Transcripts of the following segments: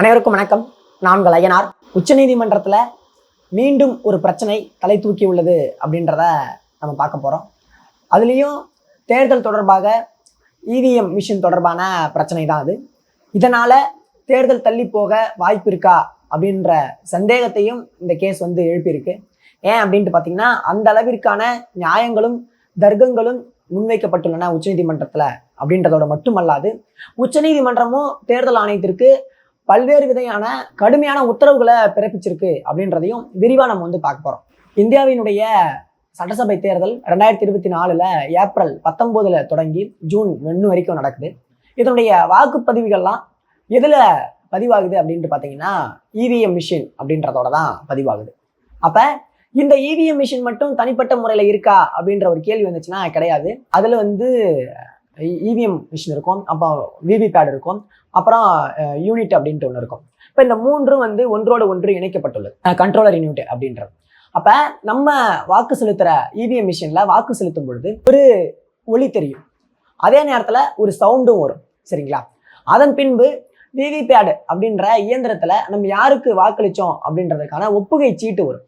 அனைவருக்கும் வணக்கம். நாங்கள் ஐயனார் உச்சநீதிமன்றத்தில் மீண்டும் ஒரு பிரச்சனை தலை தூக்கி உள்ளது அப்படின்றத நம்ம பார்க்க போகிறோம் அதுலேயும் தேர்தல் தொடர்பாக இவிஎம் மிஷின் தொடர்பான பிரச்சனை தான் அது. இதனால் தேர்தல் தள்ளி போக வாய்ப்பு இருக்கா அப்படின்ற சந்தேகத்தையும் இந்த கேஸ் வந்து எழுப்பியிருக்கு. ஏன் அப்படின்ட்டு பார்த்தீங்கன்னா அந்த அளவிற்கான நியாயங்களும் தர்க்கங்களும் முன்வைக்கப்பட்டுள்ளன உச்சநீதிமன்றத்தில் அப்படின்றதோட மட்டுமல்லாது உச்சநீதிமன்றமும் தேர்தல் ஆணையத்திற்கு பல்வேறு விதையான கடுமையான உத்தரவுகளை பிறப்பிச்சிருக்கு அப்படின்றதையும் விரிவாக நம்ம வந்து பார்க்க போகிறோம் இந்தியாவினுடைய சட்டசபை தேர்தல் ரெண்டாயிரத்தி இருபத்தி நாலில் ஏப்ரல் பத்தொம்போதில் தொடங்கி ஜூன் ஒன்று வரைக்கும் நடக்குது. இதனுடைய வாக்குப்பதிவுகள்லாம் எதில் பதிவாகுது அப்படின்ட்டு பார்த்தீங்கன்னா இவிஎம் மிஷின் அப்படின்றதோட தான் பதிவாகுது. அப்போ இந்த இவிஎம் மிஷின் மட்டும் தனிப்பட்ட முறையில் இருக்கா அப்படின்ற ஒரு கேள்வி வந்துச்சுன்னா கிடையாது. அதில் வந்து இவிஎம் மிஷின் இருக்கும். அப்போ விவிபேட் இருக்கும். அப்புறம் யூனிட் அப்படின்ட்டு ஒன்று இருக்கும். இப்போ இந்த மூன்றும் வந்து ஒன்றோடு ஒன்று இணைக்கப்பட்டுள்ளது. கண்ட்ரோலர் யூனிட் அப்படின்றது. அப்போ நம்ம வாக்கு செலுத்துகிற இவிஎம் மிஷினில் வாக்கு செலுத்தும் பொழுது ஒரு ஒளி தெரியும். அதே நேரத்தில் ஒரு சவுண்டும் வரும். சரிங்களா? அதன் பின்பு விவிபேடு அப்படின்ற இயந்திரத்தில் நம்ம யாருக்கு வாக்களித்தோம் அப்படின்றதுக்கான ஒப்புகை சீட்டு வரும்.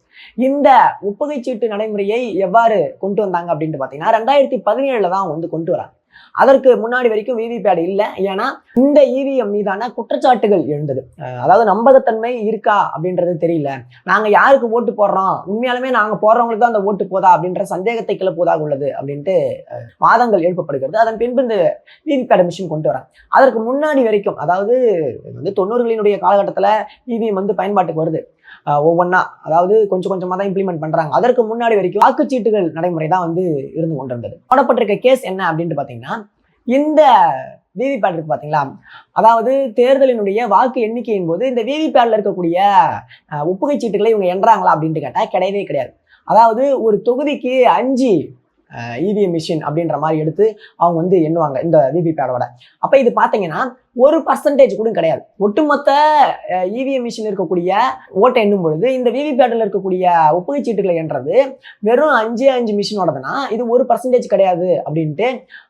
இந்த ஒப்புகை சீட்டு நடைமுறையை எவ்வாறு கொண்டு வந்தாங்க அப்படின்ட்டு பார்த்தீங்கன்னா ரெண்டாயிரத்தி பதினேழுல தான் வந்து கொண்டு வராங்க. அதற்கு முன்னாடி வரைக்கும் விவிபேட் இல்லை. ஏன்னா இந்த இவிஎம் மீதான குற்றச்சாட்டுகள் எழுந்தது. அதாவது நம்பகத்தன்மை இருக்கா அப்படின்றது தெரியல. நாங்க யாருக்கு ஓட்டு போடுறோம்? உண்மையாலுமே நாங்க போடுறவங்களுக்கு தான் அந்த ஓட்டு போதா அப்படின்ற சந்தேகத்தை கிளப்புவதாக உள்ளது அப்படின்ட்டு வாதங்கள் எழுப்பப்படுகிறது. அதன் பின்பு இந்த விவிபேட் மிஷின் கொண்டு வராங்க. அதற்கு முன்னாடி வரைக்கும் அதாவது வந்து தொண்ணூறுகளினுடைய காலகட்டத்தில் இவிஎம் வந்து பயன்பாட்டுக்கு வருது. ஒவ்வொன்றா அதாவது கொஞ்சம் கொஞ்சமாக தான் இம்ப்ளிமெண்ட் பண்றாங்க. அதற்கு முன்னாடி வரைக்கும் வாக்குச்சீட்டுகள் நடைமுறை தான் வந்து இருந்து கொண்டிருந்தது. போடப்பட்டிருக்க கேஸ் என்ன அப்படின்ட்டு பார்த்தீங்கன்னா இந்த விவிபேட் இருக்கு பார்த்தீங்களா அதாவது தேர்தலினுடைய வாக்கு எண்ணிக்கையின் போது இந்த விவிபேட்ல இருக்கக்கூடிய அஹ், ஒப்புகை சீட்டுகளை இவங்க எண்றாங்களா அப்படின்ட்டு கேட்டால் கிடையவே கிடையாது. அதாவது ஒரு தொகுதிக்கு அஞ்சு இவிஎம் மிஷின் அப்படின்ற மாதிரி எடுத்து அவங்க வந்து எண்ணுவாங்க இந்த விவிபேடோட அப்போ இது பார்த்தீங்கன்னா ஒரு பர்சன்டேஜ் கூட கிடையாது. ஒட்டுமொத்த இவிஎம் மிஷின் இருக்கக்கூடிய ஓட்டை எண்ணும் பொழுது இந்த விவிபேட்டில் இருக்கக்கூடிய ஒப்புகை சீட்டுகளை எண்றது வெறும் அஞ்சு அஞ்சு மிஷினோடதுன்னா இது ஒரு பர்சன்டேஜ் கிடையாது அப்படின்ட்டு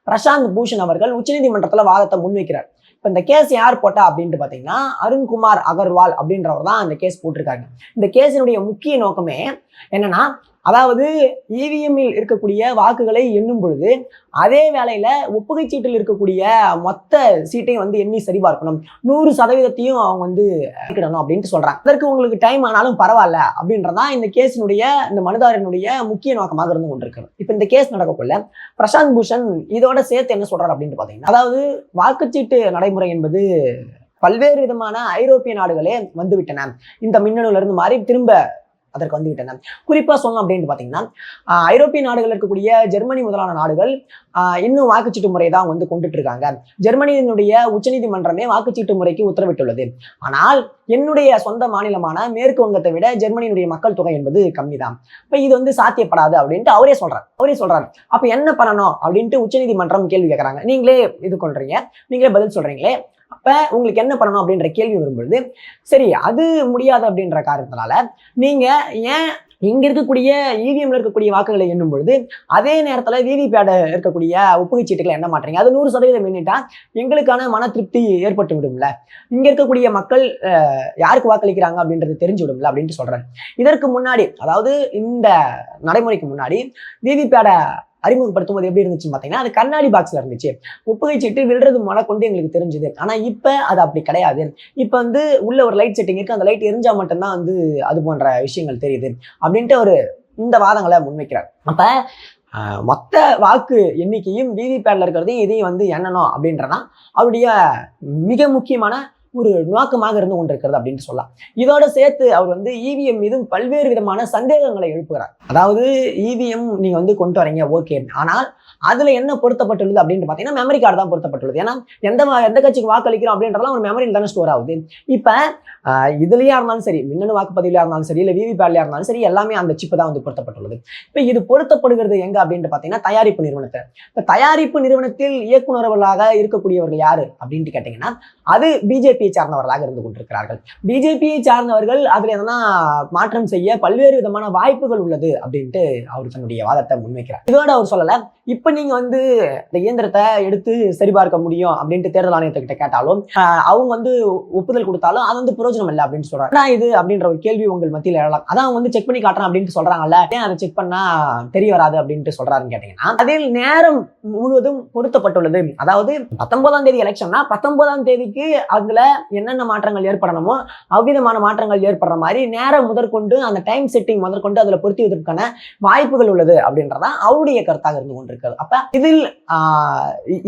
பிரசாந்த் பூஷன் அவர்கள் உச்சநீதிமன்றத்தில் வாதத்தை முன்வைக்கிறார். இப்போ இந்த கேஸ் யார் போட்டா அப்படின்ட்டு பார்த்தீங்கன்னா அருண்குமார் அகர்வால் அப்படின்றவர் தான் அந்த கேஸ் போட்டிருக்காங்க. இந்த கேஸினுடைய முக்கிய நோக்கமே என்னன்னா அதாவது இவிஎம்மில் இருக்கக்கூடிய வாக்குகளை எண்ணும் பொழுது அதே வேளையில் ஒப்புகை சீட்டில் இருக்கக்கூடிய மொத்த சீட்டையும் வந்து எண்ணி சரிபார்க்கணும். நூறு சதவீதத்தையும் அவங்க வந்து எடுக்கணும் அப்படின்ட்டு சொல்கிறாங்க அதற்கு உங்களுக்கு டைம் ஆனாலும் பரவாயில்ல அப்படின்றதான் இந்த கேஸினுடைய இந்த மனுதாரனுடைய முக்கிய நோக்கமாக இருந்து கொண்டிருக்கிறது. இப்போ இந்த கேஸ் நடக்கக்குள்ள பிரசாந்த் பூஷன் இதோட சேர்த்து என்ன சொல்கிறார் அப்படின்ட்டு பார்த்தீங்கன்னா அதாவது வாக்குச்சீட்டு நடைமுறை என்பது பல்வேறு விதமான ஐரோப்பிய நாடுகளே வந்துவிட்டன. இந்த மின்னணுல இருந்து மாறி திரும்ப அதற்கு வந்துவிட்டன. குறிப்பாக குறிப்பா சொல்லணும் அப்படின்னு பார்த்தீங்கன்னா ஐரோப்பிய நாடுகள் இருக்கக்கூடிய ஜெர்மனி முதலான நாடுகள் இன்னும் வாக்குச்சீட்டு முறை தான் வந்து கொண்டுட்டு இருக்காங்க ஜெர்மனியினுடைய உச்சநீதிமன்றமே வாக்குச்சீட்டு முறைக்கு உத்தரவிட்டுள்ளது. ஆனால் என்னுடைய சொந்த மாநிலமான மேற்கு வங்கத்தை விட ஜெர்மனியினுடைய மக்கள் தொகை என்பது கம்மி தான் இப்போ இது வந்து சாத்தியப்படாது அப்படின்ட்டு அவரே சொல்றாரு. அவரே சொல்றாரு. அப்ப என்ன பண்ணணும் அப்படின்ட்டு உச்சநீதிமன்றம் கேள்வி கேட்குறாங்க நீங்களே இது கொள்றீங்க. நீங்களே பதில் சொல்றீங்களே. அப்போ உங்களுக்கு என்ன பண்ணணும் அப்படின்ற கேள்வி வரும்பொழுது சரி அது முடியாது அப்படின்ற காரணத்தினால நீங்கள் ஏன் இங்க இருக்கக்கூடிய இவிஎம்ல இருக்கக்கூடிய வாக்குகளை எண்ணும் பொழுது அதே நேரத்தில் விவிபேட இருக்கக்கூடிய ஒப்புகை சீட்டுகளை எண்ண மாட்டீங்க அது நூறு சதவீதம் எண்ணிட்டா எங்களுக்கான மன திருப்தி ஏற்பட்டு விடும்ல. இங்க இருக்கக்கூடிய மக்கள் யாருக்கு வாக்களிக்கிறாங்க அப்படின்றது தெரிஞ்சு விடும்ல அப்படின்ட்டு சொல்கிறேன் இதற்கு முன்னாடி அதாவது இந்த நடைமுறைக்கு முன்னாடி விவிபேட அறிமுகப்படுத்தும் போது எப்படி இருந்துச்சுன்னு பார்த்தீங்கன்னா அது கண்ணாடி பாக்ஸில் இருந்துச்சு. ஒப்புகை சீட்டு விழுறது முத கொண்டு எங்களுக்கு தெரிஞ்சுது. ஆனா இப்போ அது அப்படி கிடையாது. இப்போ வந்து உள்ள ஒரு லைட் செட்டிங் இருக்குது அந்த லைட் எரிஞ்சால் மட்டும்தான் வந்து அது போன்ற விஷயங்கள் தெரியுது அப்படின்ட்டு ஒரு இந்த வாதங்களை முன்வைக்கிறார். அப்ப மொத்த வாக்கு எண்ணிக்கையும் விவிபேட்ல இருக்கிறதையும் இதையும் வந்து எண்ணணும் அப்படின்றதான் அவருடைய மிக முக்கியமான ஒரு நோக்கமாக இருந்து கொண்டிருக்கிறது அப்படின்னு சொல்லலாம். இதோட சேர்த்து அவர் வந்து இவிஎம் மீதும் பல்வேறு விதமான சந்தேகங்களை எழுப்புகிறார். அதாவது இவிஎம் நீங்க வந்து கொண்டு வரீங்க ஓகே ஆனால் அதுல என்ன பொருத்தப்பட்டுள்ளது அப்படின்னு பார்த்தீங்கன்னா மெமரி கார்டு தான் பொருத்தப்பட்டுள்ளது. ஏன்னா எந்த எந்த கட்சிக்கு வாக்களிக்கிறோம் அப்படின்றலாம் ஒரு மெமரியில் தானே ஸ்டோர் ஆகுது. இப்போ இதுலயா இருந்தாலும் சரி மின்னணு வாக்குப்பதிவுலையா இருந்தாலும் சரி இல்லை விவிபேட்லையா இருந்தாலும் சரி எல்லாமே அந்த சிப்பு தான் வந்து பொருத்தப்பட்டுள்ளது. இப்போ இது பொருத்தப்படுகிறது எங்க அப்படின்ட்டு பார்த்தீங்கன்னா தயாரிப்பு நிறுவனத்தை இப்போ தயாரிப்பு நிறுவனத்தில் இயக்குநர்களாக இருக்கக்கூடியவர்கள் யாரு அப்படின்ட்டு கேட்டிங்கன்னா அது பிஜேபி பிஜேபியை சார்ந்தவர்களாக இருந்து கொண்டிருக்கிறார்கள். பிஜேபியை சார்ந்தவர்கள் அதில் எதனா மாற்றம் செய்ய பல்வேறு விதமான வாய்ப்புகள் உள்ளது அப்படின்ட்டு அவர் தன்னுடைய வாதத்தை முன்வைக்கிறார். இதோட அவர் சொல்லலை இப்போ நீங்க வந்து இந்த இயந்திரத்தை எடுத்து சரிபார்க்க முடியும் அப்படின்ட்டு தேர்தல் ஆணையத்துக்கிட்ட கேட்டாலும் அவங்க வந்து ஒப்புதல் கொடுத்தாலும் அது வந்து பிரயோஜனம் இல்லை அப்படின்னு சொல்றாங்க. இது அப்படின்ற ஒரு கேள்வி உங்கள் மத்தியில் எழலாம். அதான் அவங்க வந்து செக் பண்ணி காட்டுறேன் அப்படின்ட்டு சொல்றாங்கல்ல ஏன் அதை செக் பண்ணா தெரிய வராது அப்படின்ட்டு சொல்றாருன்னு கேட்டீங்கன்னா அதில் நேரம் முழுவதும் பொருத்தப்பட்டுள்ளது. அதாவது பத்தொன்பதாம் தேதி எலெக்ஷன்னா பத்தொன்பதாம் தேதிக்கு அதுல என்னென்ன மாற்றங்கள் ஏற்படணுமோ அவ்விதமான மாற்றங்கள் ஏற்படுற மாதிரி நேரம் முதற்கொண்டு அந்த டைம் செட்டிங் முதற்கொண்டு அதில் பொருத்திவதற்கான வாய்ப்புகள் உள்ளது அப்படின்றதான் அவருடைய கருத்தாக இருந்து கொண்டிருக்கிறது. அப்போ இதில்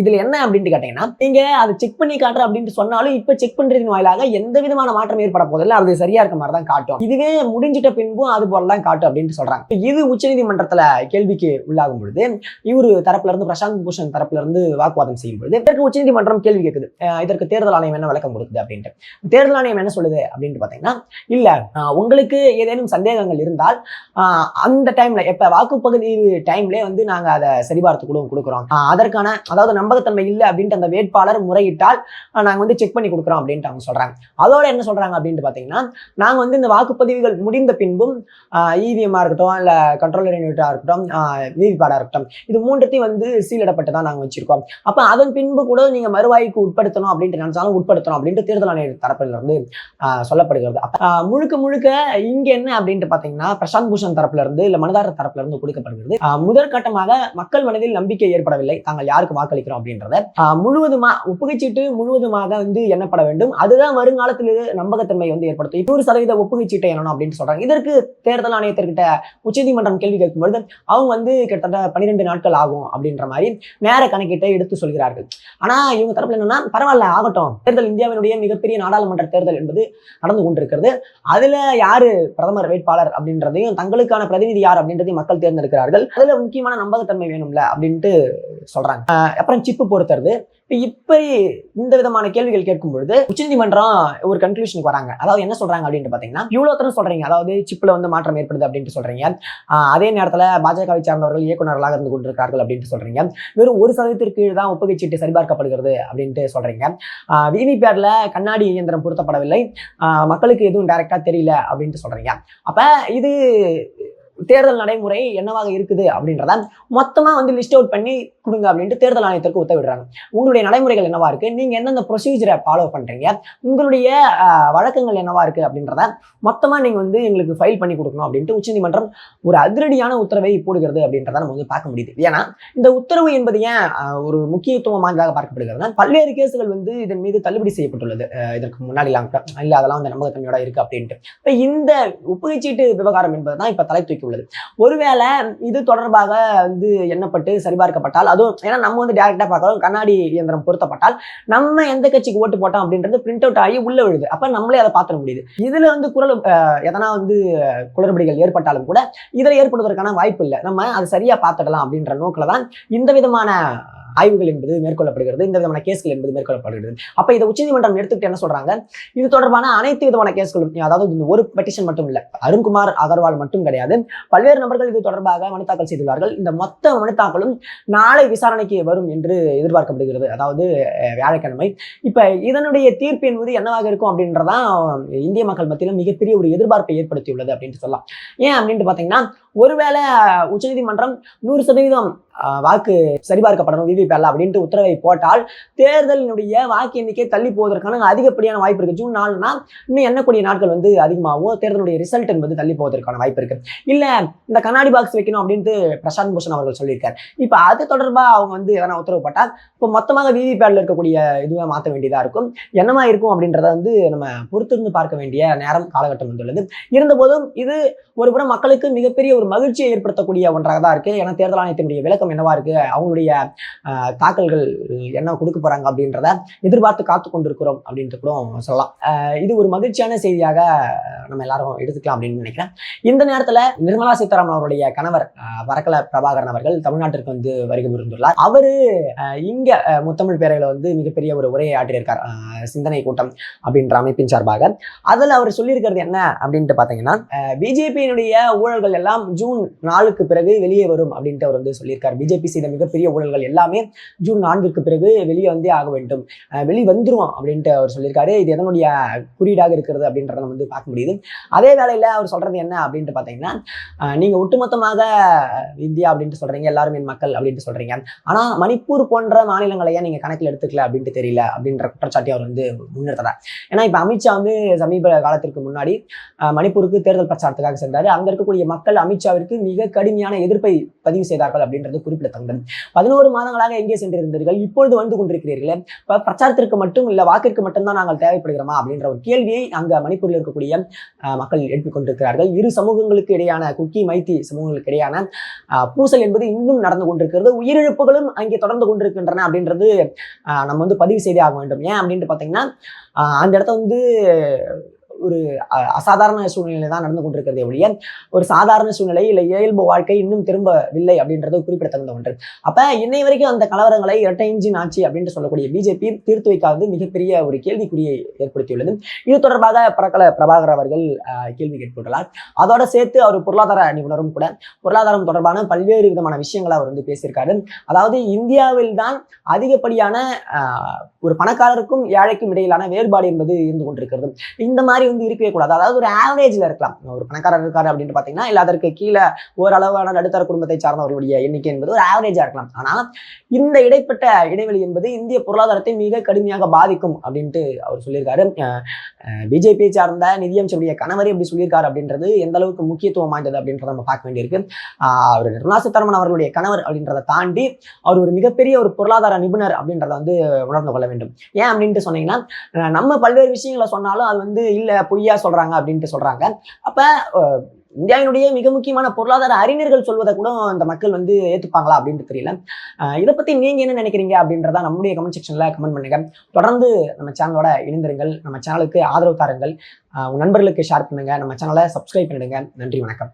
இதில் இதுல என்ன அப்படின்ட்டு கேட்டீங்கன்னா நீங்க அதை செக் பண்ணி காட்டுற அப்படின்ட்டு சொன்னாலும் இப்ப செக் பண்ணுறதின் வாயிலாக எந்த விதமான மாற்றம் ஏற்பட போதில்லை அது சரியா இருக்க மாதிரி தான் காட்டும். இதுவே முடிஞ்சிட்ட பின்பும் அது போல தான் காட்டும் அப்படின்ட்டு சொல்றாங்க. இது உச்சநீதிமன்றத்துல கேள்விக்கு உள்ளாகும் பொழுது இவரு தரப்புல இருந்து பிரசாந்த் பூஷன் தரப்புல இருந்து வாக்குவாதம் செய்யும் பொழுது இதற்கு உச்சநீதிமன்றம் கேள்வி கேட்குது. இதற்கு தேர்தல் ஆணையம் என்ன விளக்கம் சொல்லுது அப்படின்ட்டு. தேர்தல் ஆணையம் என்ன சொல்லுது அப்படின்ட்டு பாத்தீங்கன்னா இல்ல உங்களுக்கு ஏதேனும் சந்தேகங்கள் இருந்தால் அந்த டைம்ல எப்ப வாக்குப்பகுதி டைம்ல வந்து நாங்க அதை சரிபார்த்து கூட கொடுக்குறோம். அதற்கான அதாவது நம்பகத்தன்மை இல்லை அப்படின்ட்டு அந்த வேட்பாளர் முறையிட்டால் நாங்கள் நாங்க வந்து செக் பண்ணி கொடுக்குறோம் அப்படின்ட்டு அவங்க சொல்றாங்க. அதோட என்ன சொல்றாங்க அப்படின்ட்டு பாத்தீங்கன்னா நாங்க வந்து இந்த வாக்குப்பதிவுகள் முடிந்த பின்பும் இவிஎம்மாக இருக்கட்டும் இல்ல கண்ட்ரோலர் யூனிட்டாக இருக்கட்டும் விவிபேடாக இருக்கட்டும் இது மூன்றத்தையும் வந்து சீலிடப்பட்டு தான் நாங்க வச்சிருக்கோம். அப்போ அதன் பின்பு கூட நீங்க மறுவாய்க்கு உட்படுத்தணும் அப்படின்ட்டு நினச்சாலும் உட்படுத்தணும் அப்படின்ட்டு தேர்தல் ஆணைய தரப்பிலிருந்து சொல்லப்படுகிறது. முழுக்க முழுக்க இங்க என்ன அப்படின்ட்டு பாத்தீங்கன்னா பிரசாந்த் பூஷன் தரப்புல இருந்து இல்ல மனதாரர் தரப்புல இருந்து கொடுக்கப்படுகிறது. முதற்கட்டமாக மக்கள் மனதில் நம்பிக்கை ஏற்படவில்லை. தாங்கள் யாருக்கு வாக்களிக்கிறோம் அப்படின்றத முழுவதுமா ஒப்புகைச்சீட்டு முழுவதுமாக வந்து எண்ணப்பட வேண்டும். அதுதான் வருங்காலத்தில் நம்பகத்தன்மை வந்து ஏற்படுத்தும். நூறு சதவீத ஒப்புகைச்சீட்டை என்னணும் அப்படின்னு சொல்றாங்க. இதற்கு தேர்தல் ஆணையத்திற்கிட்ட உச்சநீதிமன்றம் கேள்வி கேட்கும்பொழுது அவங்க வந்து கிட்டத்தட்ட பன்னிரெண்டு நாட்கள் ஆகும் அப்படின்ற மாதிரி நேர கணக்கீட்டை எடுத்து சொல்கிறார்கள். ஆனா இவங்க தரப்புல என்னன்னா பரவாயில்ல ஆகட்டும். தேர்தல் இந்தியாவினுடைய மிகப்பெரிய நாடாளுமன்ற தேர்தல் என்பது நடந்து கொண்டிருக்கிறது. அதுல யாரு பிரதமர் வேட்பாளர் அப்படின்றதையும் தங்களுக்கான பிரதிநிதி யார் அப்படின்றதையும் மக்கள் தேர்ந்தெடுக்கிறார்கள். அதுல முக்கியமான நம்பகத்தன்மை வேணும்ல அப்படின்ட்டு சொல்றாங்க. அப்புறம் சிப்பு பொறுத்துறது. இப்படி இந்த விதமான கேள்விகள் கேட்கும் பொழுது உச்சநீதிமன்றம் ஒரு கன்க்ளூஷனுக்கு வராங்க. அதாவது என்ன சொல்றாங்க அப்படின்னு பாத்தீங்கன்னா இவ்வளவு தரம் சொல்றீங்க. அதாவது சிப்பில் வந்து மாற்றம் ஏற்படுது அப்படின்ட்டு சொல்றீங்க. ஆஹ் அதே நேரத்துல பாஜகவை சார்ந்தவர்கள் இயக்குநர்களாக இருந்து கொண்டிருக்கிறார்கள் அப்படின்ட்டு சொல்றீங்க. வெறும் ஒரு சதவீதத்திற்கு தான் ஒப்புகை சீட்டு சரிபார்க்கப்படுகிறது அப்படின்ட்டு சொல்றீங்க. விவிபேட்ல கண்ணாடி இயந்திரம் பொருத்தப்படவில்லை. மக்களுக்கு எதுவும் டைரக்டா தெரியல அப்படின்ட்டு சொல்றீங்க. அப்ப இது தேர்தல் நடைமுறை என்னவாக இருக்குது அப்படின்றத மொத்தமாக வந்து லிஸ்ட் அவுட் பண்ணி கொடுங்க அப்படின்ட்டு தேர்தல் ஆணையத்திற்கு உத்தரவிடுறாங்க. உங்களுடைய நடைமுறைகள் என்னவா இருக்கு? நீங்க எந்தெந்த ப்ரொசீஜரை ஃபாலோ பண்றீங்க? உங்களுடைய வழக்கங்கள் என்னவா இருக்கு அப்படின்றத மொத்தமாக நீங்க வந்து எங்களுக்கு ஃபைல் பண்ணி கொடுக்கணும் அப்படின்ட்டு உச்சநீதிமன்றம் ஒரு அதிரடியான உத்தரவை போடுகிறது அப்படின்றத நம்ம வந்து பார்க்க முடியுது. ஏன்னா இந்த உத்தரவு என்பது ஏன் ஒரு முக்கியத்துவம் வாய்ந்ததாக பார்க்கப்படுகிறது பல்வேறு கேசுகள் வந்து இதன் மீது தள்ளுபடி செய்யப்பட்டுள்ளது. இதற்கு முன்னாடிலாம் இல்லை அதெல்லாம் வந்து நம்பகத்தன்மையோட இருக்கு அப்படின்ட்டு. இப்போ இந்த ஒப்புகைச்சீட்டு விவகாரம் என்பதுதான் இப்போ தலை தூக்கி உள்ளது. ஒருவேளை இது தொடர்பாக வந்து எண்ணப்பட்டு சரிபார்க்கப்பட்டால் அதுவும் ஏன்னா நம்ம வந்து டேரக்டா பார்க்கறோம் கண்ணாடி இயந்திரம் பொருத்தப்பட்டால் நம்ம எந்த கட்சிக்கு ஓட்டு போட்டோம் அப்படின்றது பிரிண்ட் அவுட் ஆகி உள்ள விழுது. அப்ப நம்மளே அதை பார்த்துட முடியுது. இதுல வந்து குரல் எதனா வந்து குளறுபடிகள் ஏற்பட்டாலும் கூட இதில் ஏற்படுவதற்கான வாய்ப்பு இல்லை. நம்ம அதை சரியா பார்த்துடலாம் அப்படின்ற நோக்கில தான் இந்த விதமான ஆய்வுகள் என்பது மேற்கொள்ளப்படுகிறது இந்த விதமான கேஸ்கள் என்பது மேற்கொள்ளப்படுகிறது. அப்ப இதை உச்சநீதிமன்றம் எடுத்துக்கிட்டு என்ன சொல்றாங்க? இது தொடர்பான அனைத்து விதமான கேஸ்களும் அதாவது இந்த ஒரு பெட்டிஷன் மட்டும் இல்ல அருண்குமார் அகர்வால் மட்டும் கிடையாது. பல்வேறு நபர்கள் இது தொடர்பாக மனு தாக்கல் செய்துள்ளார்கள். இந்த மொத்த மனு தாக்கலும் நாளை விசாரணைக்கு வரும் என்று எதிர்பார்க்கப்படுகிறது. அதாவது அஹ், வியாழக்கிழமை. இப்ப இதனுடைய தீர்ப்பு என்பது என்னவாக இருக்கும் அப்படின்றதான் இந்திய மக்கள் மத்தியிலும் மிகப்பெரிய ஒரு எதிர்பார்ப்பை ஏற்படுத்தியுள்ளது அப்படின்ட்டு சொல்லலாம். ஏன் அப்படின்ட்டு பாத்தீங்கன்னா ஒருவேளை உச்சநீதிமன்றம் நூறு சதவீதம் வாக்கு சரிபார்க்கப்படணும் விவிபேல அப்படின்ட்டு உத்தரவை போட்டால் தேர்தலினுடைய வாக்கு எண்ணிக்கை தள்ளி போவதற்கான அதிகப்படியான வாய்ப்பு இருக்கு. ஜூன் நாலுனா இன்னும் எண்ணக்கூடிய நாட்கள் வந்து அதிகமாகவும் தேர்தலுடைய ரிசல்ட் என்பது தள்ளி போவதற்கான வாய்ப்பு இருக்கு. இல்ல இந்த கண்ணாடி பாக்ஸ் வைக்கணும் அப்படின்ட்டு பிரசாந்த் பூஷன் அவர்கள் சொல்லியிருக்காரு. இப்ப அது தொடர்பா அவங்க வந்து எதனா உத்தரவு போட்டால் இப்போ மொத்தமாக விவிபேட்ல இருக்கக்கூடிய இதுவாக மாற்ற வேண்டியதா இருக்கும். என்னமா இருக்கும் அப்படின்றத வந்து நம்ம பொறுத்திருந்து பார்க்க வேண்டிய நேரம் காலகட்டம் வந்துள்ளது. இருந்தபோதும் இது ஒருபுறம் மக்களுக்கு மிகப்பெரிய ஒரு மகிழ்ச்சியை ஏற்படுத்தக்கூடிய ஒன்றாக தான் இருக்கு. ஏன்னா தேர்தல் ஆணையத்தினுடைய விளக்கம் என்னவா இருக்கு? அவங்களுடைய தாக்கல்கள் என்ன கொடுக்க போறாங்க அப்படின்றத எதிர்பார்த்து காத்து கொண்டிருக்கிறோம் அப்படின்ட்டு கூட சொல்லலாம். இது ஒரு மகிழ்ச்சியான செய்தியாக நம்ம எல்லாரும் எடுத்துக்கலாம் அப்படின்னு நினைக்கிறேன். இந்த நேரத்துல நிர்மலா சீதாராமன் அவருடைய கணவர் வரக்கல பிரபாகரன் அவர்கள் தமிழ்நாட்டிற்கு வந்து வருகை புரிந்துள்ளார். அவரு ஆஹ், இங்க முத்தமிழ் பேரையில வந்து மிகப்பெரிய ஒரு உரையை ஆற்றியிருக்கார். சிந்தனை கூட்டம் அப்படின்ற அமைப்பின் சார்பாக. அதுல அவர் சொல்லியிருக்கிறது என்ன அப்படின்ட்டு பாத்தீங்கன்னா பிஜேபியினுடைய ஊழல்கள் எல்லாம் ஜூன் நாலுக்கு பிறகு வெளியே வரும் அப்படின்ட்டு அவர் வந்து சொல்லியிருக்கார். பிஜேபி செய்த மிகப்பெரிய ஊழல்கள் எல்லாமே ஜூன் நான்கிற்கு பிறகு வெளியே வந்தே ஆக வேண்டும். வெளி வந்துரும் அப்படின்ட்டு அவர் சொல்லியிருக்காரு. இது எதனுடைய குறியீடாக இருக்கிறது அப்படின்றத வந்து பார்க்க முடியுது. அதே வேளையில் அவர் சொல்றது என்ன அப்படின்ட்டு பார்த்தீங்கன்னா நீங்கள் நீங்க ஒட்டுமொத்தமாக இந்தியா அப்படின்ட்டு சொல்றீங்க எல்லாரும் என் மக்கள் அப்படின்ட்டு சொல்றீங்க. ஆனா மணிப்பூர் போன்ற மாநிலங்களை ஏன் நீங்க கணக்கில் எடுத்துக்கல அப்படின்ட்டு தெரியல அப்படின்ற குற்றச்சாட்டை அவர் வந்து முன்னிறுத்துறார் ஏன்னா இப்ப அமித்ஷா வந்து சமீப காலத்திற்கு முன்னாடி அஹ் மணிப்பூருக்கு தேர்தல் பிரச்சாரத்துக்காக சென்றாரு. அங்க இருக்கக்கூடிய மக்கள் அமித்ஷாவிற்கு மிக கடுமையான எதிர்ப்பை பதிவு செய்தார்கள் அப்படின்றது குறிப்பிடத்தக்கது பதினோரு மாதங்களாக எங்கே சென்றிருந்தீர்கள்? இப்பொழுது வந்து கொண்டிருக்கிறீர்கள். பிரச்சாரத்திற்கு மட்டும் இல்ல வாக்கிற்கு மட்டும்தான் நாங்கள் தேவைப்படுகிறோமா? அப்படின்ற ஒரு கேள்வியை அங்க மணிப்பூரில் இருக்கக்கூடிய அஹ், மக்கள் எழுப்பிக் கொண்டிருக்கிறார்கள் இரு சமூகங்களுக்கு இடையான குக்கி மைத்தி சமூகங்களுக்கு இடையான அஹ், பூசல் என்பது இன்னும் நடந்து கொண்டிருக்கிறது. உயிரிழப்புகளும் அங்கே தொடர்ந்து கொண்டிருக்கின்றன அப்படின்றது நம்ம வந்து பதிவு செய்தே ஆக வேண்டும். ஏன் அப்படின்ட்டு பார்த்தீங்கன்னா அந்த இடத்த வந்து ஒரு அ- அசாதாரண சூழ்நிலை தான் நடந்து கொண்டிருக்கிறதே ஒழிய ஒரு சாதாரண சூழ்நிலை இல்லை இயல்பு வாழ்க்கை இன்னும் திரும்பவில்லை அப்படின்றது குறிப்பிடத்தகுந்த ஒன்று. அப்ப இன்னை வரைக்கும் அந்த கலவரங்களை இரட்டை இன்ஜின் ஆட்சி அப்படின்ட்டு சொல்லக்கூடிய பிஜேபி தீர்த்து வைக்காதது மிகப்பெரிய ஒரு கேள்விக்குறியை ஏற்படுத்தியுள்ளது. இது தொடர்பாக பரக்கல பிரபாகர் அவர்கள் கேள்வி கேட்டுள்ளார் அதோட சேர்த்து அவர் பொருளாதார நிபுணரும் கூட பொருளாதாரம் தொடர்பான பல்வேறு விதமான விஷயங்களை அவர் வந்து பேசியிருக்காரு. அதாவது இந்தியாவில் தான் அதிகப்படியான ஒரு பணக்காரருக்கும் ஏழைக்கும் இடையிலான வேறுபாடு என்பது இருந்து கொண்டிருக்கிறது. இந்த மாதிரி வந்து இருக்கவே கூடாது. அதாவது ஒரு ஆவரேஜ்ல இருக்கலாம். ஒரு பணக்காரர் இருக்காரு அப்படின்னு பாத்தீங்கன்னா இல்ல அதற்கு கீழே ஓரளவான நடுத்தர குடும்பத்தை சார்ந்தவர்களுடைய எண்ணிக்கை என்பது ஒரு ஆவரேஜா இருக்கலாம். ஆனா இந்த இடைப்பட்ட இடைவெளி என்பது இந்திய பொருளாதாரத்தை மிக கடுமையாக பாதிக்கும் அப்படின்ட்டு அவர் சொல்லியிருக்காரு. பிஜேபியை சார்ந்த நிதியமைச்சருடைய கணவர் எப்படி சொல்லியிருக்காரு அப்படின்றது எந்த அளவுக்கு முக்கியத்துவம் வாய்ந்தது அப்படின்றத நம்ம பார்க்க வேண்டியிருக்கு. ஆஹ் அவர் நிர்மலா சீதாராமன் அவர்களுடைய கணவர் அப்படின்றத தாண்டி அவர் ஒரு மிகப்பெரிய ஒரு பொருளாதார நிபுணர் அப்படின்றத வந்து உணர்ந்து கொள்ள வேண்டும். ஏன் அப்படின்ட்டு சொன்னீங்கன்னா நம்ம பல்வேறு விஷயங்களை சொன்னாலும் அது வந்து இல்ல பொய்யா சொல்றாங்க அப்படின்ட்டு சொல்றாங்க. அப்ப இந்தியாவினுடைய மிக முக்கியமான பொருளாதார அறிஞர்கள் சொல்வதை கூட இந்த மக்கள் வந்து ஏத்துப்பாங்களா அப்படின்ட்டு தெரியல. இதை பத்தி நீங்க என்ன நினைக்கிறீங்க அப்படின்றத நம்முடைய கமெண்ட் செக்ஷன்ல கமெண்ட் பண்ணுங்க. தொடர்ந்து நம்ம சேனலோட இணைந்திருங்கள். நம்ம சேனலுக்கு ஆதரவு தாருங்கள். உங்க நண்பர்களுக்கு ஷேர் பண்ணுங்க. நம்ம சேனலை சப்ஸ்கிரைப் பண்ணிடுங்க. நன்றி வணக்கம்.